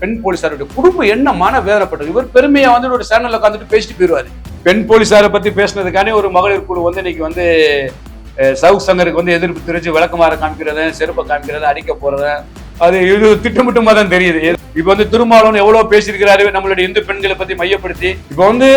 பெண் போலீசாருடைய குடும்பம் என்ன மன வேதனைப்பட்டது இவர் பெருமையா வந்து ஒரு சேனல்ல உட்காந்துட்டு பேசிட்டு போயிருவாரு. பெண் போலீஸாரை பத்தி பேசினதுக்கானே ஒரு மகளிர் குழு வந்து இன்னைக்கு வந்து சவுக் சங்கருக்கு வந்து எதிர்ப்பு தெரிஞ்சு விளக்கமாற காமிக்கிறது செருப்பை காமிக்கிறது அடிக்க போறது அது இது திட்டமிட்டுமா தான் தெரியுது. இப்ப வந்து திருமாவளவன் எவ்வளவு பேசியிருக்கிறாரு நம்மளுடைய இந்து பெண்களை பத்தி மையப்படுத்தி இப்ப வந்து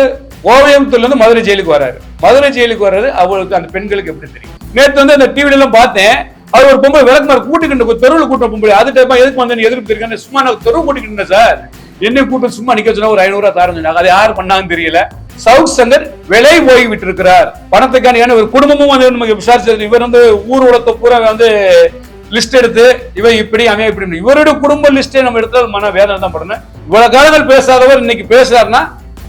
கோயம்புத்தூர்ல இருந்து மதுரை ஜெயிலுக்கு வராரு மதுரை ஜெயிலுக்கு வர்றது அவளுக்கு அந்த பெண்களுக்கு எப்படி தெரியும்? நேற்று வந்து அந்த டிவில எல்லாம் பார்த்தேன் அவர் ஒரு பொம்பளை விளக்குமாறு கூட்டிக்கிட்டு தெருவில் கூட்ட பொம்பளை. அது டைம் எதுக்கு வந்து எதிர்ப்பு இருக்கேன் சும்மா நான் தெருவு கூட்டிக்கிட்டு சார். என்னை கூட்டம் சும்மா நிக்க சொன்னா ஒரு ஐநூறு ரூபா தாரம் சொன்னாங்க. அது யார் பண்ணாங்கன்னு தெரியல. சவுத் சங்கர் விலை போய் விட்டு இருக்கிறார் பணத்துக்கான ஏன்னா ஒரு குடும்பமும் வந்து நமக்கு விசாரிச்சது இவர் வந்து ஊர் உலகத்தை பூரா வந்து லிஸ்ட் எடுத்து இவன் இப்படி அவன் இப்படி இவருடைய குடும்ப லிஸ்டே நம்ம எடுத்தால் மன வேதனை தான் படணும். இவ்வளவு காலங்கள் பேசாதவர் இன்னைக்கு பேசுறாருன்னா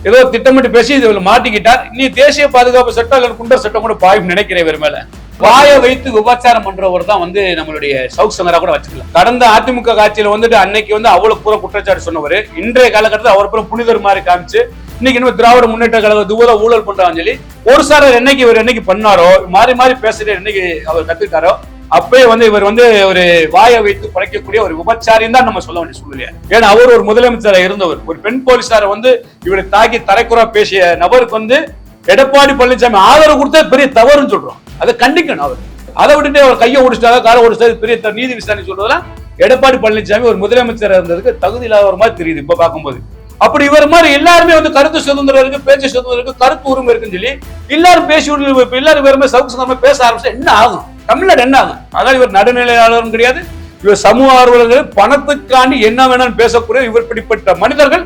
ஏதோ திட்டமிட்டு பேசி இதில் மாட்டிக்கிட்டார். இனி தேசிய பாதுகாப்பு சட்டம் அல்லது குண்டர் சட்டம் கூட பாயும் நினைக்கிறேன் இவர் மேல. வாயை வைத்து விபச்சாரம் பண்றவர் தான் வந்து நம்மளுடைய சவுக் சங்கரா கூட வச்சுக்கலாம். கடந்த அதிமுக ஆட்சியில வந்துட்டு அன்னைக்கு வந்து அவ்வளவு பூரா குற்றச்சாட்டு சொன்னவர். இன்றைய காலகட்டத்தில் அவர் பூரா புனிதர் மாதிரி காமிச்சு இன்னைக்கு இன்னும் திராவிட முன்னேற்ற கழக தூவல ஊழல் பண்றான்னு சொல்லி ஒரு சார் என்னைக்கு இவர் என்னைக்கு பண்ணாரோ மாறி மாறி பேசுறது என்னைக்கு அவர் கத்துக்கிட்டாரோ அப்பயே வந்து இவர் வந்து ஒரு வாயை வைத்து படைக்கக்கூடிய ஒரு உபச்சாரியம் தான் நம்ம சொல்ல வேண்டிய சூழ்நிலை. ஏன்னா அவர் ஒரு முதலமைச்சராக இருந்தவர். ஒரு பெண் போலீசாரை வந்து இவரை தாக்கி தரைக்குறா பேசிய நபருக்கு வந்து எடப்பாடி பழனிசாமி ஆதரவு கொடுத்தா பெரிய தவறுன்னு சொல்றோம். அதை கண்டிக்கணும் அவர். அதை விட்டுட்டு அவர் கையை ஓடிச்சிட்டாங்க காலை ஓடிச்சாரு பெரிய நீதி விசாரணை சொல்றதெல்லாம் எடப்பாடி பழனிசாமி ஒரு முதலமைச்சர் இருந்ததுக்கு தகுதி இல்லாத மாதிரி தெரியுது இப்ப பார்க்கும்போது. அப்படி இவர் மாதிரி எல்லாருமே வந்து கருத்து சுதந்திரம் இருக்கு பேச்சு சுதந்திரம் இருக்கு கருத்து உரிமை இருக்குன்னு சொல்லி எல்லாரும் பேசி எல்லாரும் வேறுமே சவுக்கு சுதந்திரமா பேச ஆரம்பிச்சா என்ன ஆகும்? தமிழ்நாடு என்ன ஆகும்? அதான் இவர் நடுநிலையாளரும் கிடையாது. இவர் சமூக ஆர்வலர்கள் பணத்துக்காண்டி என்ன வேணும்னு பேசக்கூடிய இவர் பிடிப்பட்ட மனிதர்கள்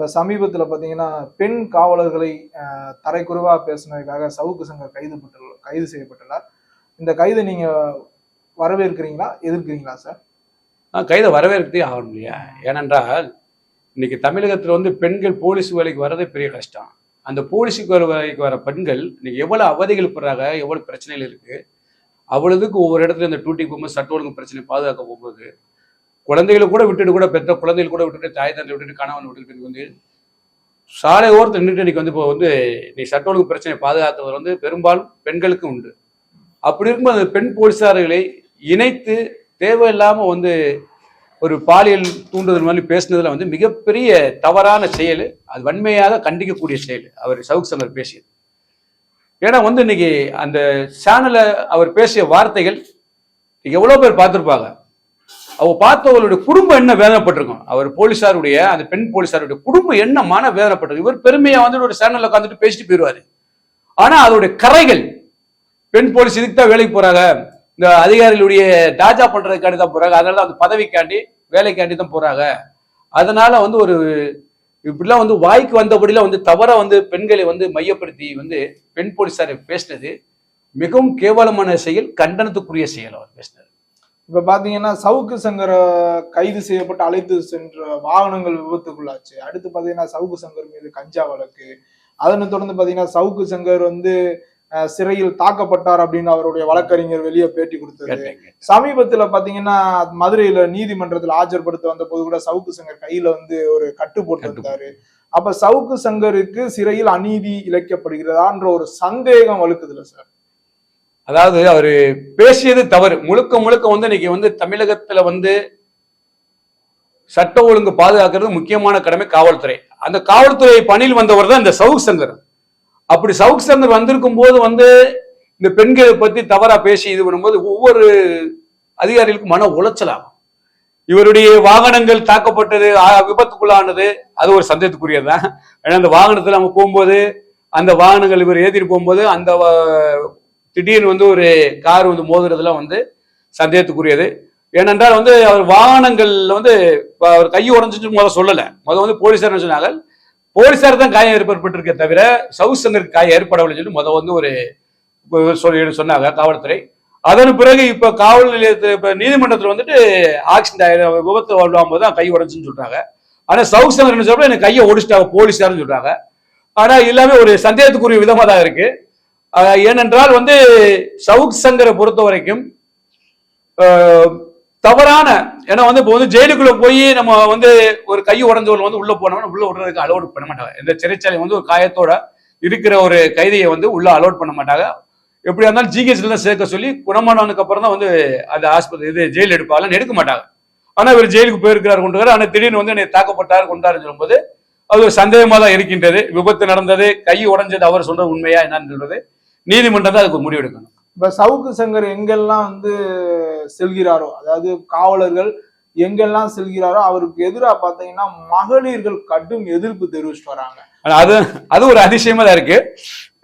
இப்போ சமீபத்தில் பார்த்தீங்கன்னா பெண் காவலர்களை தரைக்குறைவாக பேசினதுக்காக சவுக்கு சங்கர் கைது பட்டுள்ள கைது செய்யப்பட்டுள்ளார். இந்த கைதை நீங்கள் வரவேற்கிறீங்களா? எதிர்க்கிறீங்களா சார்? ஆ, கைதை வரவேற்கத்தே ஆகணும் இல்லையா? ஏனென்றால் இன்னைக்கு தமிழகத்தில் வந்து பெண்கள் போலீஸ் வேலைக்கு வர்றதே பெரிய கஷ்டம். அந்த போலீஸுக்கு வர வேலைக்கு வர பெண்கள் இன்னைக்கு எவ்வளோ அவதிகள் போடுறாங்க எவ்வளோ பிரச்சனைகள் இருக்குது அவ்வளோதுக்கு ஒவ்வொரு இடத்துல இந்த டூட்டி போகும்போது சட்ட ஒழுங்கு பிரச்சனை பாதுகாக்க போகும்போது குழந்தைகளை கூட விட்டுட்டு கூட பெற்ற குழந்தைகள் கூட விட்டுட்டு தாய் தந்தை விட்டுட்டு கணவன் விட்டுட்டு வந்து சாலை ஓரத்தில் நின்றுட்டு இன்னைக்கு வந்து இப்போ வந்து நீ சட்ட ஒழுங்கு பிரச்சனை பாதுகாத்தவர் வந்து பெரும்பாலும் பெண்களுக்கு உண்டு. அப்படி இருக்கும்போது அந்த பெண் போலீஸார்களை இணைத்து தேவையில்லாமல் வந்து ஒரு பாலியல் தூண்டுதல் மாதிரி பேசினதில் வந்து மிகப்பெரிய தவறான செயல் அது வன்மையாக கண்டிக்கக்கூடிய செயல் அவர் சவுக் சங்கர் பேசியது. ஏன்னா வந்து இன்னைக்கு அந்த சேனலை அவர் பேசிய வார்த்தைகள் எவ்வளோ பேர் பார்த்துருப்பாங்க? அவ பார்த்தவர்களுடைய குடும்பம் என்ன வேதனைப்பட்டிருக்கும்? அவர் போலீசாருடைய அந்த பெண் போலீசாருடைய குடும்பம் என்ன மன வேதனைப்பட்டிருக்கும் இவர் பெருமையா வந்து ஒரு சேனல்ல உட்காந்துட்டு பேசிட்டு போயிடுவாரு ஆனா அதோடைய கரைகள் பெண் போலீஸ் இதுக்கு தான் வேலைக்கு போறாங்க. இந்த அதிகாரிகளுடைய டாஜா பண்றதுக்காண்டி தான் போறாங்க. அதனால அந்த பதவிக்காண்டி வேலைக்காண்டி தான் போறாங்க. அதனால வந்து ஒரு இப்படிலாம் வந்து வாய்க்கு வந்தபடிலாம் வந்து தவற வந்து பெண்களை வந்து மையப்படுத்தி வந்து பெண் போலீஸாரை பேசினது மிகவும் கேவலமான செயல் கண்டனத்துக்குரிய செயல் அவர் பேசினது இப்ப பாத்தீங்கன்னா சவுக்கு சங்கரை கைது செய்யப்பட்டு அழைத்து சென்ற வாகனங்கள் விபத்துக்குள்ளாச்சு. அடுத்து பாத்தீங்கன்னா சவுக்கு சங்கர் மீது கஞ்சா வழக்கு. அதனை தொடர்ந்து பாத்தீங்கன்னா சவுக்கு சங்கர் வந்து சிறையில் தாக்கப்பட்டார் அப்படின்னு அவருடைய வழக்கறிஞர் வெளியே பேட்டி கொடுத்தது. கேட்டீங்க சமீபத்துல பாத்தீங்கன்னா மதுரையில நீதிமன்றத்துல ஆஜர்படுத்த வந்த போது கூட சவுக்கு சங்கர் கையில வந்து ஒரு கட்டு போட்டு கட்டு இருந்தாரு அப்ப சவுக்கு சங்கருக்கு சிறையில் அநீதி இழைக்கப்படுகிறதான்ற ஒரு சந்தேகம் வலுக்குதுல சார். அதாவது அவர் பேசியது தவறு. முழுக்க முழுக்க வந்து இன்னைக்கு வந்து தமிழகத்துல வந்து சட்ட ஒழுங்கு பாதுகாக்கிறது முக்கியமான கடமை காவல்துறை. அந்த காவல்துறை பணியில் வந்தவர் தான் இந்த சவுக் சங்கர். அப்படி சவுக் சங்கர் வந்திருக்கும் போது வந்து இந்த பெண்களை பத்தி தவறா பேசி இது பண்ணும்போது ஒவ்வொரு அதிகாரிகளுக்கும் மன உளைச்சலாகும் இவருடைய வாகனங்கள் தாக்கப்பட்டது விபத்துக்குள்ளானது அது ஒரு சந்தேகத்துக்குரியதுதான். ஏன்னா அந்த வாகனத்துல நம்ம போகும்போது அந்த வாகனங்கள் இவர் ஏற்றிட்டு போகும்போது அந்த திடீர்னு வந்து ஒரு கார் வந்து மோதுறதுலாம் வந்து சந்தேகத்துக்குரியது. ஏனென்றால் வந்து அவர் வாகனங்கள்ல வந்து அவர் கை உடஞ்சிட்டு முதல்ல சொல்லலை. முதல்ல வந்து போலீஸார் சொன்னாங்க போலீசார் தான் காயம் ஏற்பட்டிருக்கே தவிர சவுத் சங்கருக்கு காயம் ஏற்படவில்லை சொல்லி முதல் வந்து ஒரு சொல்லி சொன்னாங்க காவல்துறை. அதன் பிறகு இப்ப காவல் நிலையத்தில் இப்ப நீதிமன்றத்தில் வந்துட்டு ஆக்சிடென்ட் ஆயிரம் விபத்து வாழ்வாகும் போது தான் கை உடஞ்சுன்னு சொல்றாங்க. ஆனா சவுத் சங்கர் என்ன சொல்றாங்க எனக்கு கையை ஒடிச்சிட்டாங்க போலீஸார்னு சொல்றாங்க. ஆனா எல்லாமே ஒரு சந்தேகத்துக்குரிய விதமா தான் இருக்கு. ஏனென்றால் வந்து சவுக் சங்கரை பொறுத்த வரைக்கும் தவறான ஏன்னா வந்து இப்போ வந்து ஜெயிலுக்குள்ள போய் நம்ம வந்து ஒரு கை உடஞ்சவர்கள் வந்து உள்ள போனோம்னா உள்ள விடுறதுக்கு அலோட் பண்ண மாட்டாங்க. இந்த சிறைச்சாலை வந்து ஒரு காயத்தோட இருக்கிற ஒரு கைதியை வந்து உள்ள அலோட் பண்ண மாட்டாங்க. எப்படியா இருந்தாலும் ஜிஹெச்ல தான் சேர்க்க சொல்லி குணமானவனுக்கு அப்புறம் தான் வந்து அந்த ஆஸ்பத்திரி இது ஜெயில் எடுப்பாங்க எடுக்க மாட்டாங்க. ஆனா இவர் ஜெயிலுக்கு போயிருக்கிறார் கொண்டு ஆனா திடீர்னு வந்து என்னை தாக்கப்பட்டார் கொண்டாருன்னு சொல்லும்போது அது ஒரு சந்தேகமா தான் இருக்கின்றது. விபத்து நடந்தது கை உடஞ்சது அவர் சொல்றது உண்மையா என்னன்னு சொல்றது. நீதிமன்றம் தான் அதுக்கு முடிவெடுக்கணும். இப்ப சவுக்கு சங்கர் எங்கெல்லாம் வந்து செல்கிறாரோ அதாவது காவலர்கள் எங்கெல்லாம் செல்கிறாரோ அவருக்கு எதிராக பாத்தீங்கன்னா மகளிர்கள் கடும் எதிர்ப்பு தெரிவிச்சுட்டு வராங்க. அது அது ஒரு அதிசயமா தான் இருக்கு.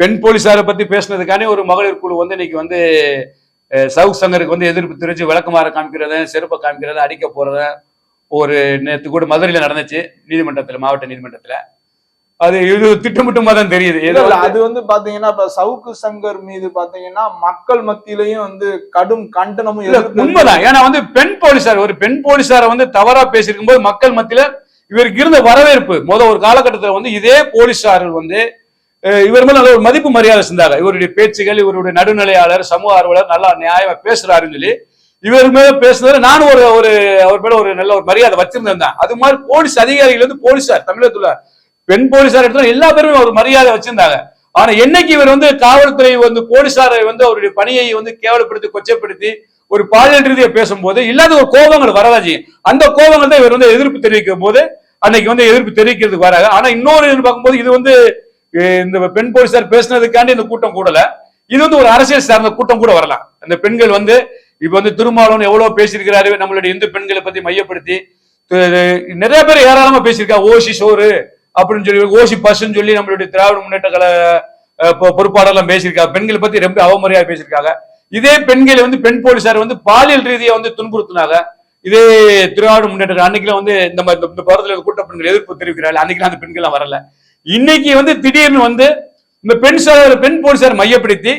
பெண் போலீசாரை பத்தி பேசுனதுக்கானே ஒரு மகளிர் குழு வந்து இன்னைக்கு வந்து சவுக் சங்கருக்கு வந்து எதிர்ப்பு தெரிவிச்சு விளக்கமாற காமிக்கிறத செருப்பை காமிக்கிறத அடிக்க போறத ஒரு நேற்று கூட மதுரையில நடந்துச்சு நீதிமன்றத்துல மாவட்ட நீதிமன்றத்துல. அது இது திட்டமிட்டமா தான் தெரியுது அது வந்து பாத்தீங்கன்னா இப்ப சவுக்கு சங்கர் மீது பாத்தீங்கன்னா மக்கள் மத்தியிலையும் வந்து கடும் கண்டனமும் உண்மைதான். ஏன்னா வந்து பெண் போலீசார் ஒரு பெண் போலீசாரை வந்து தவறா பேசியிருக்கும் போது மக்கள் மத்தியில இவருக்கு இருந்த வரவேற்பு முத ஒரு காலகட்டத்துல வந்து இதே போலீசார்கள் வந்து இவர் மேல நல்ல ஒரு மதிப்பு மரியாதை செஞ்சாங்க. இவருடைய பேச்சுகள் இவருடைய நடுநிலையாளர் சமூக ஆர்வலர் நல்லா நியாயமா பேசுறாருன்னு சொல்லி இவர் மேல பேசுனது நானும் ஒரு ஒரு அவர் மேல ஒரு நல்ல ஒரு மரியாதை வச்சிருந்தேன் தான். அது மாதிரி போலீஸ் அதிகாரிகள் வந்து போலீசார் தமிழகத்துல பெண் போலீசார் இடத்துல எல்லா பேருமே ஒரு மரியாதை வச்சிருந்தாங்க. ஆனா என்னைக்கு இவர் வந்து காவல்துறை வந்து போலீசாரை வந்து அவருடைய பணியை வந்து கேவலப்படுத்தி கொச்சைப்படுத்தி ஒரு பாலியல் ரீதியை பேசும்போது இல்லாத ஒரு கோபங்கள் வரதான் செய்யும் அந்த கோபங்கள் தான் இவர் வந்து எதிர்ப்பு தெரிவிக்கும் போது அன்னைக்கு வந்து எதிர்ப்பு தெரிவிக்கிறதுக்கு வராங்க. ஆனா இன்னொரு இது பார்க்கும்போது இது வந்து இந்த பெண் போலீசார் பேசுனதுக்காண்டி இந்த கூட்டம் கூடல. இது வந்து ஒரு அரசியல் சார்ந்த கூட்டம் கூட வரலாம். அந்த பெண்கள் வந்து இப்ப வந்து திருமாவளவன் எவ்வளவு பேசியிருக்கிறாரு நம்மளுடைய இந்து பெண்களை பத்தி மையப்படுத்தி நிறைய பேர் ஏராளமா பேசியிருக்காங்க ஓசி சோறு அப்படின்னு சொல்லி ஓசி பஸ்ன்னு சொல்லி நம்மளுடைய திராவிட முன்னேற்ற கழக பொ- பொறுப்பாளர்லாம் பேசியிருக்காங்க. பெண்களை பத்தி ரொம்ப அவமரியா பேசியிருக்காங்க. இதே பெண்களை வந்து பெண் போலீசார் வந்து பாலியல் ரீதியா வந்து துன்புறுத்தினாங்க. இதே திராவிட முன்னேற்ற அன்னைக்குல வந்து இந்த மாதிரி இந்த படத்துல கூட்ட பெண்கள் எதிர்ப்பு தெரிவிக்கிறாங்க அன்னைக்கு அந்த பெண்கள்லாம் வரல. இன்னைக்கு வந்து திடீர்னு வந்து இந்த பெண் சார் பெண் போலீசார் மையப்படுத்தி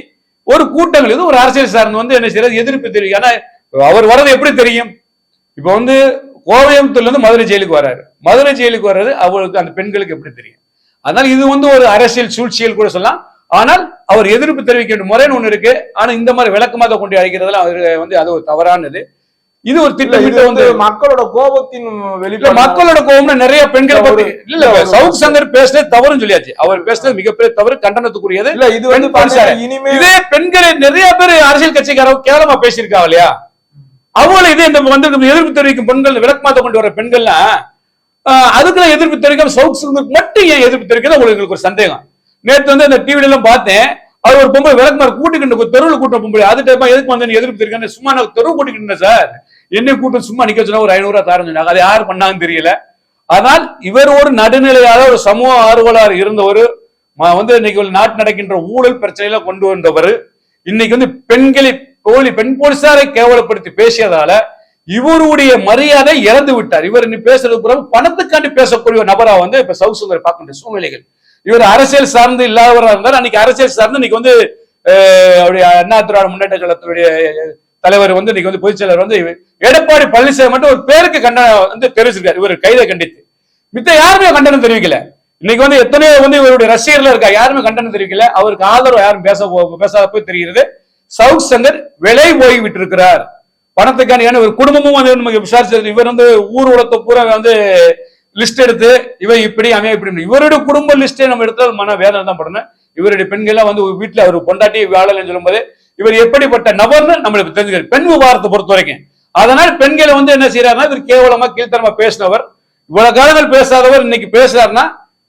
ஒரு கூட்டங்கள் இது ஒரு அரசியல் சார்ந்து வந்து என்ன செய்யறது எதிர்ப்பு தெரியும் ஏன்னா அவர் வர்றது எப்படி தெரியும்? இப்ப வந்து கோயம்புத்தூர்ல இருந்து மதுரை ஜெயிலுக்கு வர்றாரு மதுரை ஜெயிலுக்கு வர்றது அவருக்கு அந்த பெண்களுக்கு எப்படி தெரியும்? அதனால இது வந்து ஒரு அரசியல் சூழ்ச்சியல் கூட சொல்லலாம். ஆனால் அவர் எதிர்ப்பு தெரிவிக்க வேண்டிய முறைன்னு ஒண்ணு இருக்கு. ஆனா இந்த மாதிரி விளக்கமாக கொண்டு அழைக்கிறதுல அவர் வந்து அது ஒரு தவறானது. இது ஒரு திட்டமிட்ட வந்து மக்களோட கோபத்தின் வெளிப்பாடு. மக்களோட கோபம்னா நிறைய பெண்களை இல்ல, பத்தி இல்ல சவுக் சங்கர் பேசுனது தவறுன்னு சொல்லியாச்சு. அவர் பேசுனது மிகப்பெரிய தவறு கண்டனத்துக்குரியது. இல்ல இது வந்து. இனிமே இதே பெண்களை நிறைய பேர் அரசியல் கட்சிக்காரங்க கேவலமா பேசியிருக்காங்க இல்லையா? அவங்களும் இதே இந்த வந்து எதிர்ப்பு தெரிவிக்கும் பெண்கள் விளக்கமாத்த கொண்டு வர பெண்கள்லாம் ஆஹ், அதுக்கெல்லாம் எதிர்ப்பு தெரிவிக்காம சவுக் மட்டும் ஏன் எதிர்ப்பு தெரிவிக்கிறது உங்களுக்கு ஒரு சந்தேகம். நேற்று வந்து அந்த டிவில எல்லாம் பார்த்தேன் அவர் ஒரு பொம்பளை விளக்குமாறு கூட்டிக்கிட்டு தெருவில் கூட்டம் பொம்பளை அது டைமா எதுக்கு வந்து நீ எதிர்ப்பு தெரிவிக்க சும்மா நான் தெருவு கூட்டிக்கிட்டு சார். என்னை கூட்டம் சும்மா நிக்க சொன்னா ஒரு ஐநூறுரூவா ரூபா சொன்னாங்க. அது யார் பண்ணாங்கன்னு தெரியல. ஆனால் இவர் ஒரு நடுநிலையாக ஒரு சமூக ஆர்வலர் இருந்தவர். ஒரு வந்து இன்னைக்கு நாட்டு நடக்கின்ற ஊழல் பிரச்சனையில கொண்டு வந்தவர். இன்னைக்கு வந்து பெண்களை போலி பெண் போலீசாரை கேவலப்படுத்தி பேசியதால இவருடைய மரியாதை இழந்து விட்டார். இவர் இன்னும் பேசுறது பிறகு பணத்துக்காண்டி பேசக்கூடிய ஒரு நபரா வந்து இப்ப சவுக் சுந்தர் பார்க்கின்ற சூழ்நிலைகள். இவர் அரசியல் சார்ந்து இல்லாதவராக இருந்தார் அன்னைக்கு அரசியல் சார்ந்து இன்னைக்கு வந்து அவருடைய அண்ணா திராவிட முன்னேற்ற கழகத்துடைய தலைவர் வந்து இன்னைக்கு வந்து பொதுச் செயலர் வந்து எடப்பாடி பழனிசாமி மட்டும் ஒரு பேருக்கு கண்டனம் வந்து தெரிவிச்சிருக்காரு. இவர் கைதை கண்டித்து. மித்த யாருமே கண்டனம் தெரிவிக்கல. இன்னைக்கு வந்து எத்தனையோ வந்து இவருடைய ரசிகர்கள் இருக்கா யாருமே கண்டனம் தெரிவிக்கல. அவருக்கு ஆதரவு யாரும் பேச பேசாத போய் தெரிகிறது. சவுக் சங்கர் விலை போய் விட்டிருக்கிறார். பணத்துக்கான ஏன்னா ஒரு குடும்பமும் வந்து நமக்கு விசாரிச்சது இவர் வந்து ஊர் உலகத்தை பூரா வந்து லிஸ்ட் எடுத்து இவன் இப்படி அவன் இப்படி இவருடைய குடும்ப லிஸ்டே நம்ம எடுத்தால் மன வேதனை தான் படணும். இவருடைய பெண்கள்லாம் வந்து வீட்டுல அவர் பொண்டாட்டி வாழலன்னு சொல்லும்போது இவர் எப்படிப்பட்ட நபர்னு நம்மளுக்கு தெரிஞ்சுக்கிறது பெண் விவகாரத்தை பொறுத்த வரைக்கும். அதனால் பெண்களை வந்து என்ன செய்யறாருன்னா இவர் கேவலமா கீழ்த்தரமா பேசினவர். இவ்வளவு காலங்கள் பேசாதவர் இன்னைக்கு பேசுறாருன்னா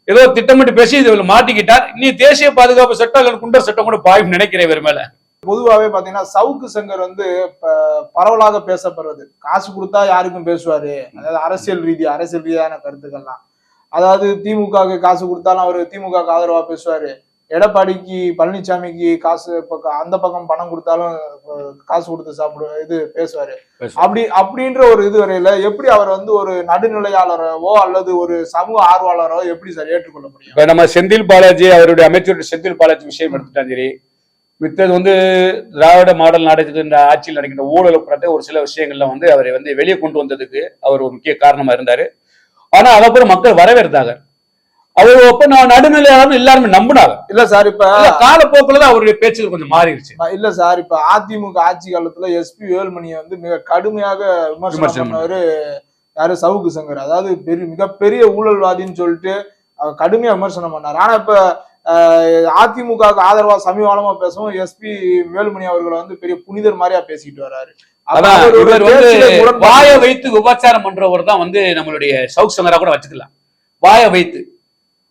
ஏதோ திட்டமிட்டு பேசி இதில் மாட்டிக்கிட்டார். இனி தேசிய பாதுகாப்பு சட்டம் அல்லது குண்டர் சட்டம் கூட பாயும் நினைக்கிறேன் இவர் மேல. பொதுவாவே பாத்தீங்கன்னா சவுக்கு சங்கர் வந்து பரவலாக பேசப்படுறது. காசு கொடுத்தா யாருக்கும் பேசுவாரு. அதாவது அரசியல் ரீதியா அரசியல் ரீதியான கருத்துக்கள்லாம். அதாவது திமுகவுக்கு காசு கொடுத்தாலும் அவர் திமுக ஆதரவா பேசுவாரு. எடப்பாடிக்கு பழனிசாமிக்கு காசு அந்த பக்கம் பணம் கொடுத்தாலும் காசு கொடுத்து சாப்பிடு இது பேசுவாரு. அப்படி அப்படின்ற ஒரு இது வரையில எப்படி அவர் வந்து ஒரு நடுநிலையாளரோ அல்லது ஒரு சமூக ஆர்வலரோ எப்படி சார் ஏற்றுக்கொள்ள முடியும்? நம்ம செந்தில் பாலாஜி அவருடைய அமைச்சருடைய செந்தில் பாலாஜி விஷயம் எடுத்துட்டாலும் சரி மித்தது வந்து திராவிட மாடல் நடக்கின்ற ஆட்சியில் நடக்கின்ற ஊழல் புறத்தை ஒரு சில விஷயங்கள்ல வந்து அவரை வந்து வெளியே கொண்டு வந்ததுக்கு அவர் ஒரு முக்கிய காரணமா இருந்தாரு. ஆனா அதப்புறம் மக்கள் வரவேற்றாங்க. அவர் அப்ப நான் நடுநிலையாளர் எல்லாருமே நம்பினாங்க. இல்ல சார் இப்ப இல்ல, காலப்போக்குல தான் அவருடைய பேச்சுகள் கொஞ்சம் மாறிடுச்சு இல்ல சார் இப்ப அதிமுக ஆட்சி காலத்துல எஸ்பி வேலுமணியை வந்து மிக கடுமையாக விமர்சனம் விமர்சனம் பண்ணவரு யாரு? சவுக்கு சங்கர். அதாவது பெரிய மிகப்பெரிய ஊழல்வாதின்னு சொல்லிட்டு அவர் கடுமையா விமர்சனம் பண்ணாரு. ஆனா இப்ப அதிமுகவுக்கு ஆதரவா சமீபகாலமா பேசவும் எஸ்பி வேலுமணி அவர்களை வந்து பெரிய புனிதர் மாதிரியா பேசிட்டு வர்றாரு இவர் வந்து வாயை வைத்து விபச்சாரம் பண்றவர் தான் வந்து நம்மளுடைய சவுக் சங்கரா கூட வச்சுக்கலாம். வாயை வைத்து.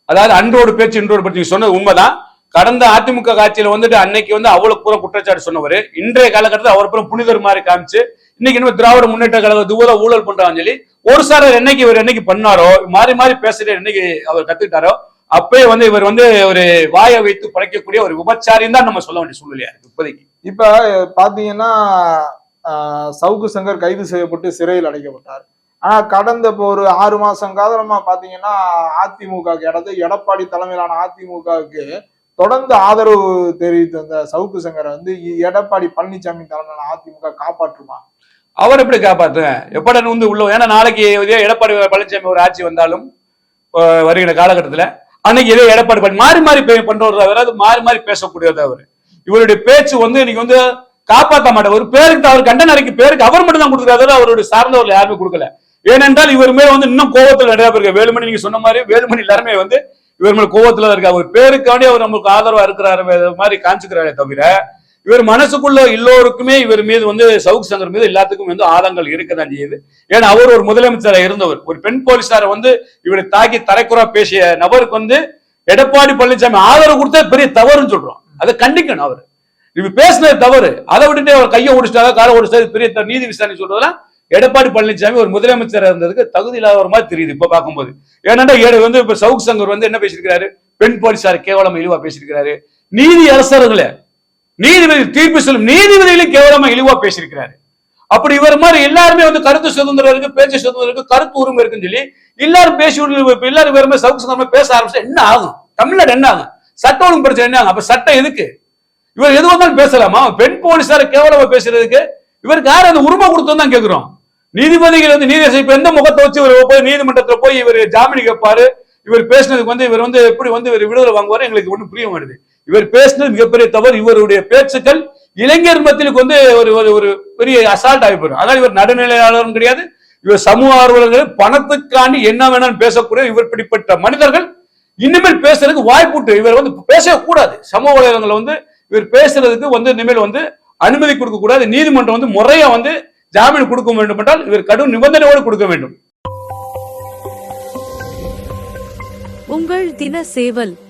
அதாவது அன்றோடு பேச்சு இன்றோடு பேச்சு சொன்னது உண்மைதான். கடந்த அதிமுக ஆட்சியில வந்துட்டு அன்னைக்கு வந்து அவ்வளவு பூரா குற்றச்சாட்டு சொன்னவர். இன்றைய காலகட்டத்தில் அவர் பூரா புனிதர் மாதிரி காமிச்சு இன்னைக்கு இன்னும் திராவிட முன்னேற்ற கழக தூர ஊழல் பண்றான்னு சொல்லி ஒரு சாரர் என்னைக்கு இவர் என்னைக்கு பண்ணாரோ மாறி மாறி பேசுறது என்னைக்கு அவர் கத்துக்கிட்டாரோ அப்பயே வந்து இவர் வந்து ஒரு வாயை வைத்து படைக்கக்கூடிய ஒரு விபச்சாரின்னு தான் நம்ம சொல்ல வேண்டிய சூழ்நிலையா இருக்கு இப்போதைக்கு. இப்ப பாத்தீங்கன்னா சவுக்கு சங்கர் கைது செய்யப்பட்டு சிறையில் அடைக்கப்பட்டார். ஆனா கடந்த இப்போ ஒரு ஆறு மாசம் காலமா பாத்தீங்கன்னா அதிமுக இடது எடப்பாடி தலைமையிலான அதிமுகவுக்கு தொடர்ந்து ஆதரவு தெரிவித்த அந்த சவுக்கு சங்கரை வந்து எடப்பாடி பழனிசாமி தலைமையிலான அதிமுக காப்பாற்றுமா? அவர் எப்படி காப்பாத்துவேன்? எப்படி வந்து உள்ள ஏன்னா நாளைக்கு எடப்பாடி பழனிசாமி ஒரு ஆட்சி வந்தாலும் வருகிற காலகட்டத்துல அன்னைக்கு இதே எடப்பாடி பண்ணி மாறி மாறி பே- பண்றவர் அது மாறி மாறி பேசக்கூடியது அவர். இவருடைய பேச்சு வந்து இன்னைக்கு வந்து காப்பாற்ற மாட்டார். ஒரு பேருக்கு அவர் கண்டன அறிக்கை பேருக்கு அவர் மட்டும் தான் கொடுக்குறாரு அவருடைய சார்ந்தவர்கள் யாருமே கொடுக்கல. ஏனென்றால் இவர் மேல வந்து இன்னும் கோவத்தில் நிறைய பேருக்கு வேலுமணி நீங்க சொன்ன மாதிரி வேலுமணி எல்லாருமே வந்து இவர் மேல கோவத்துல தான் இருக்காரு அவர் பேருக்காண்டி அவர் நம்மளுக்கு ஆதரவா இருக்கிறாரு மாதிரி காமிச்சுக்கிறாரே தவிர இவர் மனசுக்குள்ள எல்லோருக்குமே இவர் மீது வந்து சவுக் சங்கர் மீது எல்லாத்துக்கும் வந்து ஆதங்கள் இருக்கதான் செய்யுது. ஏன்னா அவர் ஒரு முதலமைச்சராக இருந்தவர். ஒரு பெண் போலீஸாரை வந்து இவரை தாக்கி தரைக்குறா பேசிய நபருக்கு வந்து எடப்பாடி பழனிசாமி ஆதரவு கொடுத்தா பெரிய தவறுன்னு சொல்றோம். அதை கண்டிக்கணும் அவர். இவர் பேசினது தவறு. அதை விட்டுட்டு அவர் கையை ஒடிச்சிட்டாங்க காரை ஒடிச்சிட்டாரு பெரிய நீதி விசாரணை சொல்றதெல்லாம் எடப்பாடி பழனிசாமி ஒரு முதலமைச்சராக இருந்ததுக்கு தகுதி இல்லாத மாதிரி தெரியுது இப்ப பார்க்கும்போது. ஏன்னா ஏழு வந்து இப்ப சவுக் சங்கர் வந்து என்ன பேசியிருக்கிறாரு? பெண் போலீஸார் கேவலம் இழிவா பேசியிருக்கிறாரு. நீதி அரசர்களே நீதிபதி தீர்ப்பு சொல்லும் நீதிபதிகளும் கேவலமா இழிவா பேசியிருக்கிறாரு. அப்படி இவர் மாதிரி எல்லாருமே வந்து கருத்து சுதந்திரம் இருக்கு பேச்சு சுதந்திரம் இருக்கு கருத்து உரிமை இருக்குன்னு சொல்லி எல்லாரும் பேசி விட்டு- எல்லாரும் வேற மாதிரி சவுக்கு சுதந்திரமா பேச ஆரம்பிச்சா என்ன ஆகும்? தமிழ்நாடு என்ன ஆகும்? சட்ட ஒழுங்கு பிரச்சனை என்ன ஆகும்? அப்ப சட்டம் எதுக்கு? இவர் எது வந்தாலும் பேசலாமா? பெண் போலீஸார கேவலமா பேசுறதுக்கு இவருக்கு யார் அந்த உரிமை கொடுத்தோம் தான் கேக்குறோம். நீதிபதிகள் வந்து நீதி இப்ப எந்த முகத்தை வச்சு இவர் போய் நீதிமன்றத்துல போய் இவர் ஜாமீன் கேட்பாரு இவர் பேசினதுக்கு வந்து இவர் வந்து எப்படி வந்து இவர் விடுதலை வாங்குவாரு? எங்களுக்கு ஒண்ணும் புரிய மாட்டேது இவர் பேசினது மிகப்பெரிய தவறு. இவருடைய பேச்சுக்கள் இளைஞர் மத்தியிலுக்கு வந்து ஒரு ஒரு ஒரு பெரிய அசால்ட் ஆகி போயிடும். அதாவது இவர் நடுநிலையாளரும் கிடையாது. இவர் சமூக ஆர்வலர்கள் பணத்துக்காண்டி என்ன வேணாலும் பேசக்கூடிய இவர் பிடிப்பட்ட மனிதர்கள் இனிமேல் பேசுறதுக்கு வாய்ப்புட்டு இவர் வந்து பேசக்கூடாது சமூக வலைதளங்கள்ல வந்து இவர் பேசுறதுக்கு வந்து இனிமேல் வந்து அனுமதி கொடுக்க கூடாது. நீதிமன்றம் வந்து முறையா வந்து ஜாமீன் கொடுக்க வேண்டும் என்றால் இவர் கடும் நிபந்தனையோடு கொடுக்க வேண்டும். உங்கள் தின சேவல்.